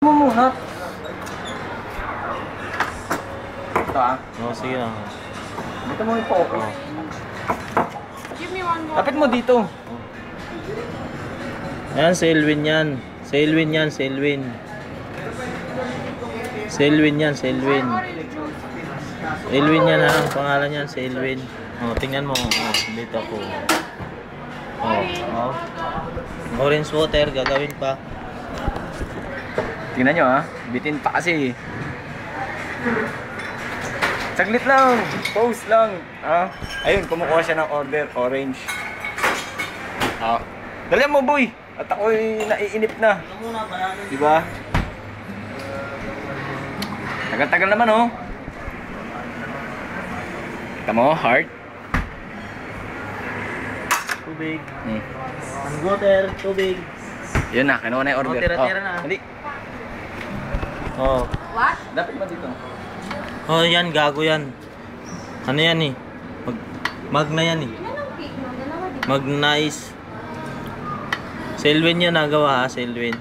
mo muna. Ito ah. Oo, sige lang. Dito mo yung focus. Oo. Give me one more. Lapit mo dito. Ayan, Selwyn yan. Selwyn yan, Selwyn. Selwyn yan, Selwyn. Orange juice. Elwin yan ha, ang pangalan yan, si Elwin. Oh, tingnan mo. Oh, dito ako. Oh, oh. Orange water, gagawin pa. Tingnan nyo ah. Bitin pa kasi. Saglit lang. Pause lang. Ah. Ayun, kumukuha siya ng order. Orange. Ah. Dali mo boy. At ako'y naiinip na. Diba? Tagal-tagal naman oh. Kita mo, heart. tubig. Hmm. Water, tubig. Yun na, kinuha na yung order. Oh, tira-tira na. Hindi. Oh. What? Dapat mo dito. Oh, yan, gago yan. Ano yan eh? Mag, mag na yan eh. Yan. Mag nice. Selwyn yun nagawa ha, Selwyn.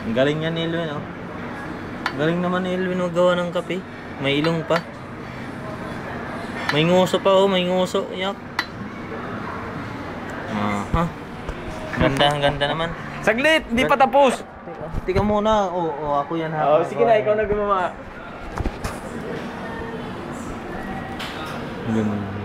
Ang galing yan ni Elwin oh. Ang Galing naman ni Elwin magawa ng kape. May ilong pa. May nguso pa oh, may nguso. Yak. Ah, ha? Ganda, ganda naman. Saglit, hindi pa tapos. Teka, tika muna. Oo, oh, ako yan ha. Oh, sige na, ikaw na gumawa. Ganun.